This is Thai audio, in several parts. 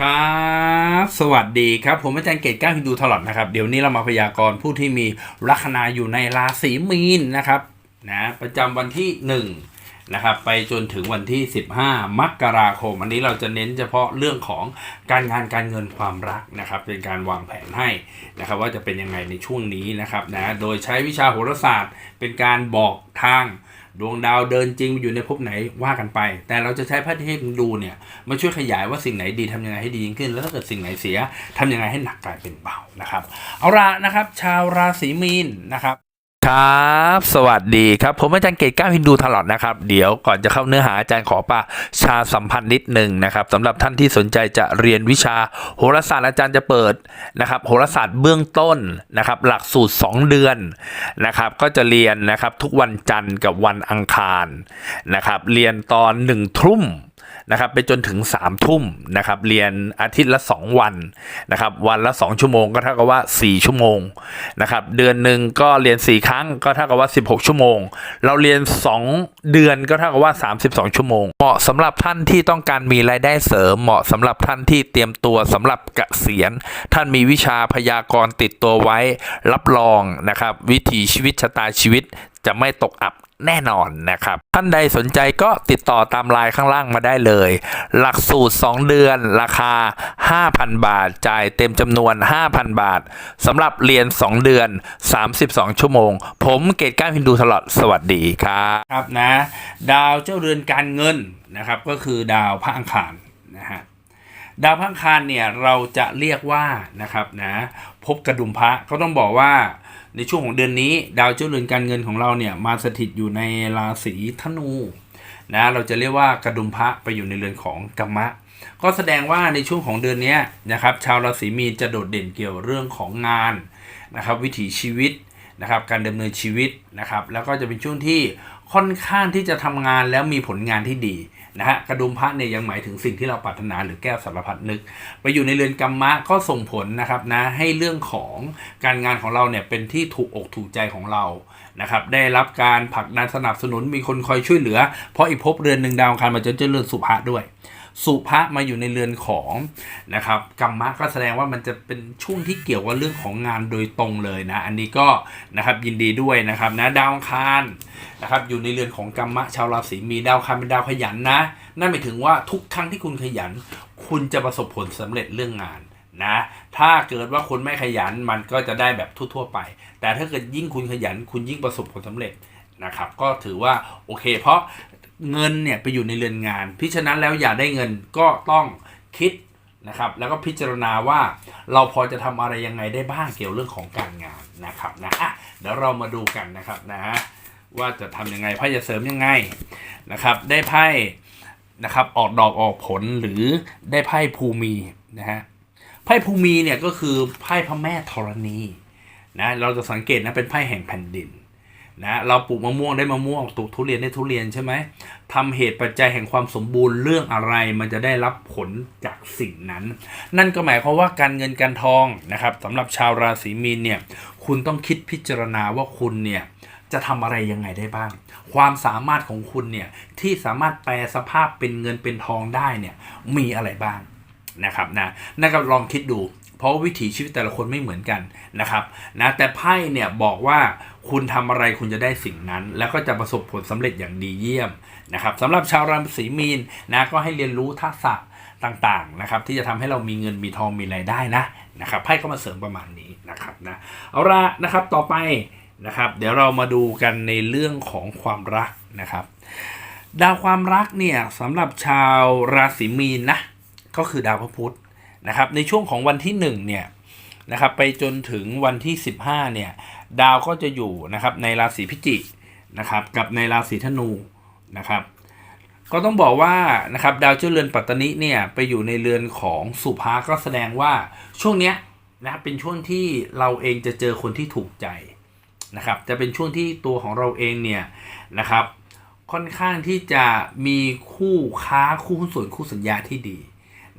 ครับสวัสดีครับ ผมอาจารย์เกตก้าวฮินดูตลอดนะครับ เดี๋ยวนี้เรามาพยากรณ์ผู้ที่มีลัคนาอยู่ในราศีมีนนะครับนะประจำวันที่ 1 นะครับ ไปจนถึงวันที่ 15 มกราคม อันนี้เราจะเน้นเฉพาะเรื่องของการงานการเงินความรักนะครับ เป็นการวางแผนให้นะครับ ว่าจะเป็นยังไงในช่วงนี้นะครับนะโดยใช้วิชาโหราศาสตร์เป็นการบอกทาง ดวงดาวเดินจริงอยู่ในภพไหนว่ากันไป แต่เราจะใช้พระเทพดูเนี่ยมาช่วยขยายว่าสิ่งไหนดีทำยังไงให้ดียิ่งขึ้น แล้วถ้าเกิดสิ่งไหนเสียทำยังไงให้หนักกลายเป็นเบานะครับ เอาละนะครับ ชาวราศีมีนนะครับ ครับ สวัสดีครับ ผมอาจารย์เกตก้าฮินดูตลอดนะครับ เดี๋ยวก่อนจะเข้าเนื้อหาอาจารย์ขอประชาสัมพันธ์นิดหนึ่งนะครับสำหรับท่านที่สนใจจะเรียนวิชาโหราศาสตร์อาจารย์จะเปิดนะครับโหราศาสตร์เบื้องต้นนะครับหลักสูตร 2 เดือนนะครับก็จะเรียนนะครับทุกวันจันทร์กับวันอังคารนะครับเรียนตอน1ทุ่ม นะครับไปจนถึง3ามทุ่มนะครับเรียนอาทิตย์ละ 2 วันนะครับวันละ 2 ชั่วโมงก็เท่ากับว่า 4 ชั่วโมงนะครับเดือนหนึ่งก็เรียน 4 ครั้งก็เท่ากับว่า 16 ชั่วโมง เราเรียน 2 เดือนก็เท่ากับว่า 32 ชั่วโมง เหมาะสำหรับท่านที่ต้องการมีรายได้เสริม เหมาะสำหรับท่านที่เตรียมตัวสำหรับเกษียณ ท่านมีวิชาพยากรณ์ติดตัวไว้ รับรองนะครับวิถีชีวิตชะตาชีวิตจะไม่ตกอับแน่นอนนะครับ ท่านใดสนใจก็ติดต่อตามไลน์ข้างล่างมาได้เลย หลักสูตร 2 เดือน ราคา 5,000 บาท จ่ายเต็มจำนวน 5,000 บาทสำหรับเรียน 2 เดือน 32 ชั่วโมง ผมเกตก้าวฮินดูตลอดสวัสดีครับ ครับนะ ดาวเจ้าเรือนการเงินนะครับ ก็คือดาวพระอังคารนะฮะดาวพระอังคารเนี่ยเราจะเรียกว่านะครับนะพบกระดุมพระก็ต้องบอกว่า ในช่วงของเดือนนี้ ดาวเจ้าเรือนการเงินของเราเนี่ยมาสถิตอยู่ในราศีธนูนะเราจะเรียกว่ากระดุมพระไปอยู่ในเรือนของกัมมะ ก็แสดงว่าในช่วงของเดือนนี้นะครับชาวราศีมีนจะโดดเด่นเกี่ยวเรื่องของงานนะครับวิถีชีวิตนะครับการดำเนินชีวิตนะครับแล้วก็จะเป็นช่วงที่ค่อนข้างที่จะทำงานแล้วมีผลงานที่ดี นะฮะกระดุมพระเนี่ยยังหมายถึงสิ่งที่เราปรารถนาหรือแก้วสารพัดนึก ไปอยู่ในเรือนกรรมะก็ส่งผลนะครับนะให้เรื่องของการงานของเราเนี่ยเป็นที่ถูกอกถูกใจของเรานะครับได้รับการผลักดันสนับสนุนมีคนคอยช่วยเหลือ เพราะอีกภพเรือนหนึ่งดาวคารมาจนเจริญสุภะด้วย สุภะมาอยู่ในเรือนของนะครับกรรมะก็แสดงว่ามันจะเป็นช่วงที่เกี่ยวกับเรื่องของงานโดยตรงเลยนะ อันนี้ก็นะครับยินดีด้วยนะครับนะดาวคารนะครับอยู่ในเรือนของกรรมะชาวราศีมีดาวคารเป็นดาวขยันนะ นั่นหมายถึงว่าทุกครั้งที่คุณขยัน คุณจะประสบผลสำเร็จเรื่องงานนะถ้าเกิดว่าคุณไม่ขยันมันก็จะได้แบบทั่วๆไป แต่ถ้าเกิดยิ่งคุณขยันคุณยิ่งประสบผลสำเร็จนะครับก็ถือว่าโอเค เพราะ เงินเนี่ยไปอยู่ในเรือนงาน พิฉะนั้นแล้วอย่าได้เงินก็ต้องคิดนะครับแล้วก็พิจารณาว่าเราพอจะทำอะไรยังไงได้บ้างเกี่ยวเรื่องของการงานนะครับนะอะเดี๋ยวเรามาดูกันนะครับนะว่าจะทำยังไงไพ่จะเสริมยังไงนะครับ ได้ไพ่นะครับออกดอกออกผลหรือได้ไพ่ภูมีนะฮะไพ่ภูมีเนี่ยก็คือไพ่พระแม่ธรณีนะเราจะสังเกตนะเป็นไพ่แห่งแผ่นดิน นะเราปลูกมะม่วงได้มะม่วงปลูกทุเรียนได้ทุเรียนใช่ไหมทำเหตุปัจจัยแห่งความสมบูรณ์เรื่องอะไร มันจะได้รับผลจากสิ่งนั้น นั่นก็หมายความว่าการเงินการทองนะครับสำหรับชาวราศีมีนเนี่ยคุณต้องคิดพิจารณาว่าคุณเนี่ยจะทำอะไรยังไงได้บ้าง ความสามารถของคุณเนี่ยที่สามารถแปลสภาพเป็นเงินเป็นทองได้เนี่ยมีอะไรบ้างนะครับนะนั่นก็ลองคิดดู เพราะวิถีชีวิตแต่ละคนไม่เหมือนกันนะครับนะแต่ไพ่เนี่ยบอกว่าคุณทำอะไรคุณจะได้สิ่งนั้น แล้วก็จะประสบผลสำเร็จอย่างดีเยี่ยมนะครับสำหรับชาวราศีมีนนะก็ให้เรียนรู้ทักษะต่างๆนะครับที่จะทำให้เรามีเงินมีทองมีรายได้นะนะครับไพ่ก็มาเสริมประมาณนี้นะครับนะเอาละนะครับต่อไปนะครับเดี๋ยวเรามาดูกันในเรื่องของความรักนะครับ ดาวความรักเนี่ยสำหรับชาวราศีมีนนะก็คือดาวพระพุธ นะครับในช่วงของวันที่1เนี่ยนะครับไปจนถึงวันที่ 15เนี่ยดาวก็จะอยู่นะครับในราศีพิจิกนะครับกับในราศีธนูนะครับก็ต้องบอกว่านะครับดาวเจ้าเรือนปัตตนิเนี่ยไปอยู่ในเรือนของสุภาก็แสดงว่าช่วงเนี้ยนะครับเป็นช่วงที่เราเองจะเจอคนที่ถูกใจนะครับจะเป็นช่วงที่ตัวของเราเองเนี่ยนะครับค่อนข้างที่จะมีคู่ค้าคู่หุ้นส่วนคู่สัญญาที่ดี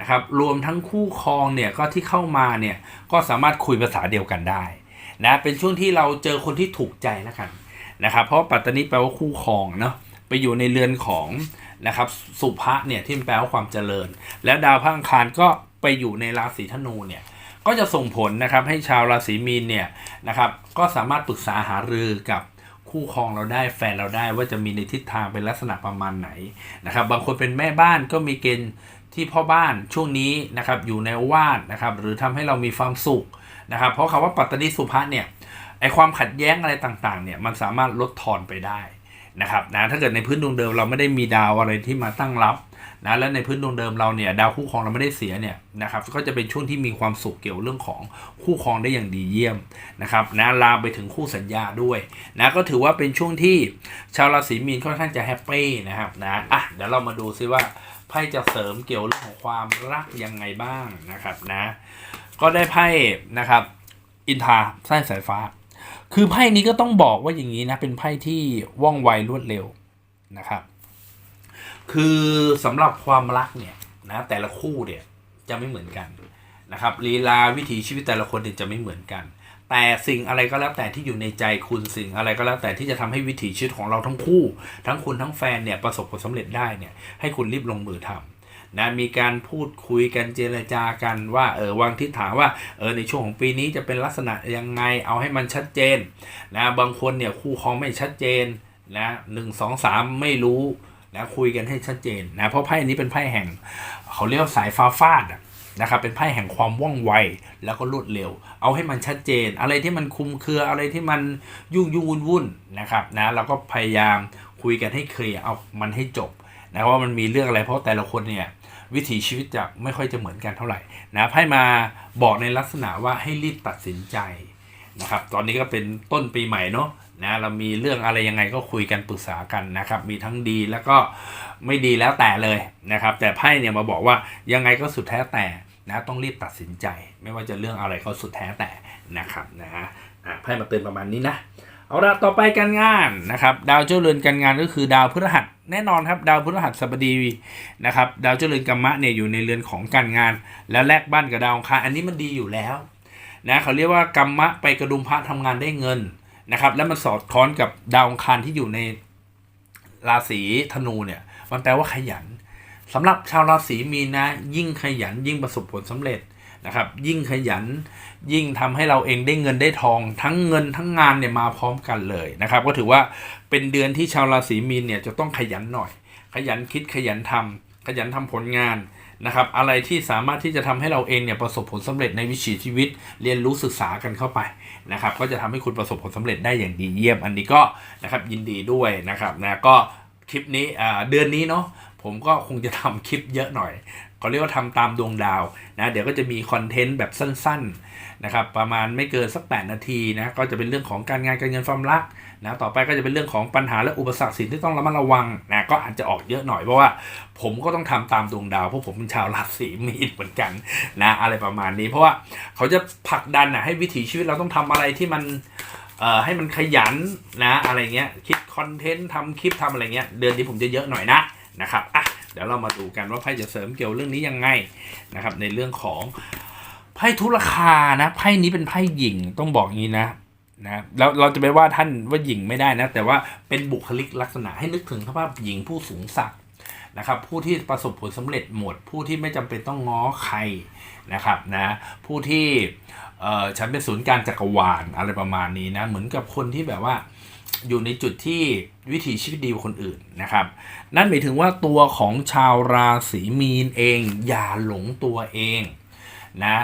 นะครับรวมทั้งคู่ครองเนี่ยก็ที่เข้ามาเนี่ยก็สามารถคุยภาษาเดียวกันได้นะเป็นช่วงที่เราเจอคนที่ถูกใจแล้วกันนะครับ เพราะปัตตานีแปลว่าคู่ครองเนาะไปอยู่ในเรือนของนะครับสุภะเนี่ยที่แปลว่าความเจริญ แล้วดาวพระอังคารก็ไปอยู่ในราศีธนูเนี่ยก็จะส่งผลนะครับให้ชาวราศีมีนเนี่ยนะครับก็สามารถปรึกษาหารือกับคู่ครองเราได้แฟนเราได้ว่าจะมีในทิศทางเป็นลักษณะประมาณไหนนะครับบางคนเป็นแม่บ้านก็มีเกณฑ์ ที่พ่อบ้านช่วงนี้นะครับอยู่ในวาดนะครับหรือทำให้เรามีความสุขนะครับ เพราะคำว่าปัตตนิสุภะเนี่ยไอความขัดแย้งอะไรต่างๆเนี่ยมันสามารถลดทอนไปได้นะครับนะถ้าเกิดในพื้นดวงเดิมเราไม่ได้มีดาวอะไรที่มาตั้งรับนะแล้วในพื้นดวงเดิมเราเนี่ยดาวคู่ครองเราไม่ได้เสียเนี่ยนะครับก็จะเป็นช่วงที่มีความสุขเกี่ยวเรื่องของคู่ครองได้อย่างดีเยี่ยมนะครับนะลามไปถึงคู่สัญญาด้วยนะก็ถือว่าเป็นช่วงที่ชาวราศีมีนค่อนข้างจะแฮปปี้นะครับนะอะเดี๋ยวเรามาดูซิว่า ไพ่จะเสริมเกี่ยวเรื่องของความรักยังไงบ้างนะครับนะ ก็ได้ไพ่นะครับ อินทาไส้สายฟ้า คือไพ่นี้ก็ต้องบอกว่าอย่างนี้นะ เป็นไพ่ที่ว่องไวรวดเร็วนะครับ คือสำหรับความรักเนี่ยนะแต่ละคู่เนี่ยจะไม่เหมือนกันนะครับลีลาวิถีชีวิตแต่ละคนเนี่ยจะไม่เหมือนกัน แต่สิ่งอะไรก็แล้วแต่ที่อยู่ในใจคุณสิ่งอะไรก็แล้วแต่ที่จะทำให้วิถีชีวิตของเราทั้งคู่ ทั้งคุณทั้งแฟนเนี่ยประสบผลสำเร็จได้เนี่ยให้คุณรีบลงมือทำนะมีการพูดคุยกันเจรจากันว่าเออวางทิศทางว่าเออในช่วงของปีนี้จะเป็นลักษณะยังไงเอาให้มันชัดเจนนะบางคนเนี่ยคู่ครองไม่ชัดเจนนะหนึ่งสองสามไม่รู้นะคุยกันให้ชัดเจนนะเพราะไพ่นี้เป็นไพ่แห่ง เขาเรียกสายฟ้าฟาดอะ นะครับเป็นไพ่แห่งความว่องไวแล้วก็รวดเร็ว เอาให้มันชัดเจน อะไรที่มันคุมเครืออะไรที่มันยุ่งยุ่งวุ่นวุ่นนะครับนะเราก็พยายามคุยกันให้เคลียร์เอามันให้จบนะว่ามันมีเรื่องอะไรเพราะแต่ละคนเนี่ยวิถีชีวิตจะไม่ค่อยจะเหมือนกันเท่าไหร่นะไพ่มาบอกในลักษณะว่าให้รีบตัดสินใจนะครับตอนนี้ก็เป็นต้นปีใหม่เนาะนะเรามีเรื่องอะไรยังไงก็คุยกันปรึกษากันนะครับมีทั้งดีแล้วก็ไม่ดีแล้วแต่เลยนะครับแต่ไพ่เนี่ยมาบอกว่ายังไงก็สุดแท้แต่ นะต้องรีบตัดสินใจ ไม่ว่าจะเรื่องอะไรก็สุดแท้แต่นะครับนะฮะไพ่มาเตือนประมาณนี้นะเอาละต่อไปการงานนะครับ ดาวเจ้าเรือนการงานก็คือดาวพฤหัสแน่นอนครับดาวพฤหัสบดีนะครับดาวเจ้าเรือนกรรมะเนี่ยอยู่ในเรือนของการงาน แล้วแลกบ้านกับดาวองคารอันนี้มันดีอยู่แล้วนะเขาเรียกว่ากรรมะไปกระดุมพระทำงานได้เงินนะครับแล้วมันสอดคล้องกับดาวองคารที่อยู่ในราศีธนูเนี่ยมันแปลว่าขยัน สำหรับชาวราศีมีนนะ ยิ่งขยันยิ่งประสบผลสำเร็จนะครับ ยิ่งขยันยิ่งทำให้เราเองได้เงินได้ทอง ทั้งเงินทั้งงานเนี่ยมาพร้อมกันเลยนะครับ ก็ถือว่าเป็นเดือนที่ชาวราศีมีนเนี่ยจะต้องขยันหน่อย ขยันคิดขยันทำขยันทำผลงานนะครับ อะไรที่สามารถที่จะทำให้เราเองเนี่ยประสบผลสำเร็จในวิถีชีวิต เรียนรู้ศึกษากันเข้าไปนะครับ ก็จะทำให้คุณประสบผลสำเร็จได้อย่างดีเยี่ยม อันนี้ก็นะครับยินดีด้วยนะครับนะก็คลิปนี้เดือนนี้เนาะ ผมก็คงจะทำคลิปเยอะหน่อยเขาเรียกว่าทำตามดวงดาวนะเดี๋ยวก็จะมีคอนเทนต์แบบสั้นๆนะครับประมาณไม่เกินสัก 8 นาทีนะก็จะเป็นเรื่องของการงานการเงินความรักนะต่อไปก็จะเป็นเรื่องของปัญหาและอุปสรรคสิ่งที่ต้องระมัดระวังนะก็อาจจะออกเยอะหน่อยเพราะว่าผมก็ต้องทำตามดวงดาวเพราะผมเป็นชาวราศีมีนเหมือนกันนะอะไรประมาณนี้ เพราะว่าเขาจะผลักดันนะให้วิถีชีวิตเราต้องทำอะไรที่มันเอ่อให้มันขยันนะอะไรเงี้ยคิดคอนเทนต์ทำคลิปทำอะไรเงี้ยเดือนนี้ผมจะเยอะหน่อยนะ นะครับอะเดี๋ยวเรามาดูกันว่าไพ่จะเสริมเกี่ยวเรื่องนี้ยังไงนะครับ ในเรื่องของไพ่ทุรคานะไพ่นี้เป็นไพ่หญิงต้องบอกงี้นะนะแล้วเราจะไปว่าท่านว่าหญิงไม่ได้นะ แต่ว่าเป็นบุคลิกลักษณะให้นึกถึงสภาพหญิงผู้สูงศักดิ์นะครับผู้ที่ประสบผลสำเร็จหมด ผู้ที่ไม่จำเป็นต้องง้อใครนะครับนะผู้ที่ เออฉันเป็นศูนย์กลารจักรวาลอะไรประมาณนี้นะ เหมือนกับคนที่แบบว่าอยู่ในจุดที่วิถีชีวิตดีกว่าคนอื่นนะครับ นั่นหมายถึงว่าตัวของชาวราศีมีนเอง อย่าหลงตัวเองนะ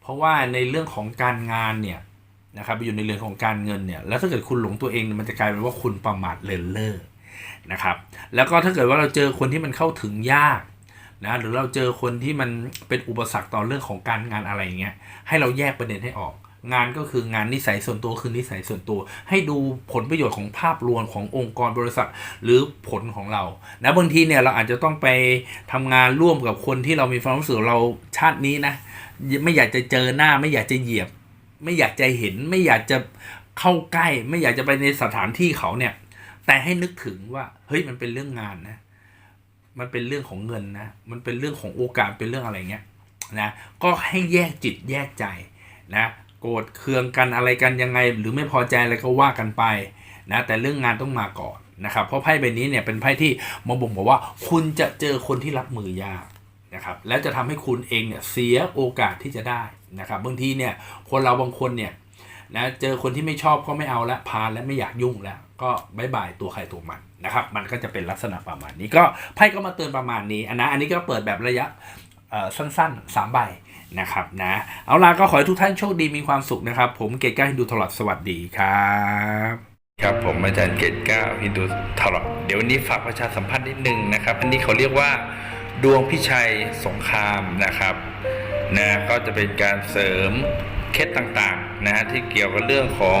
เพราะว่าในเรื่องของการงานเนี่ยนะครับอยู่ในเรื่องของการเงินเนี่ยแล้วถ้าเกิดคุณหลงตัวเองมันจะกลายเป็นว่าคุณประมาทเลินเล่อนะครับแล้วก็ถ้าเกิดว่าเราเจอคนที่มันเข้าถึงยาก นะหรือเราเจอคนที่มันเป็นอุปสรรคต่อเรื่องของการงานอะไรอย่างเงี้ยให้เราแยกประเด็นให้ออก งานก็คืองานนิสัยส่วนตัวคือนิสัยส่วนตัว ให้ดูผลประโยชน์ของภาพรวมขององค์กรบริษัทหรือผลของเรานะบางทีเนี่ยเราอาจจะต้องไปทำงานร่วมกับคนที่เรามีความรู้สึกเราชาตินี้นะไม่อยากจะเจอหน้าไม่อยากจะเหยียบ ไม่อยากจะเห็นไม่อยากจะเข้าใกล้ ไม่อยากจะไปในสถานที่เขาเนี่ยแต่ให้นึกถึงว่าเฮ้ยมันเป็นเรื่องงานนะ มันเป็นเรื่องของเงินนะ มันเป็นเรื่องของโอกาส เป็นเรื่องอะไรเงี้ยนะ ก็ให้แยกจิตแยกใจนะ โกรธเคืองกันอะไรกันยังไง หรือไม่พอใจอะไรก็ว่ากันไปนะ แต่เรื่องงานต้องมาก่อนนะครับ เพราะไพ่ใบนี้เนี่ยเป็นไพ่ที่มาบ่งบอกว่า คุณจะเจอคนที่รับมือยากนะครับ แล้วจะทำให้คุณเองเนี่ยเสียโอกาสที่จะได้นะครับ บางทีเนี่ยคนเราบางคนเนี่ยนะเจอคนที่ไม่ชอบก็ไม่เอาละพาลและไม่อยากยุ่งแล้ว ก็บายบายตัวใครตัวมันนะครับ มันก็จะเป็นลักษณะประมาณนี้ก็ไพ่ก็มาเตือนประมาณนี้อันนะอันนี้ก็เปิดแบบระยะสั้นๆสามใบนะครับนะ เอาล่ะก็ขอให้ทุกท่านโชคดีมีความสุขนะครับ ผมเกตก้าฮินดูตลอดสวัสดีครับ ครับผมอาจารย์เกตก้าฮินดูตลอดเดี๋ยววันนี้ฝากประชาสัมพันธ์นิดนึงนะครับ อันนี้เขาเรียกว่าดวงพิชัยสงครามนะครับนะก็จะเป็นการเสริมเคล็ดต่างๆนะฮะที่เกี่ยวกับเรื่องของ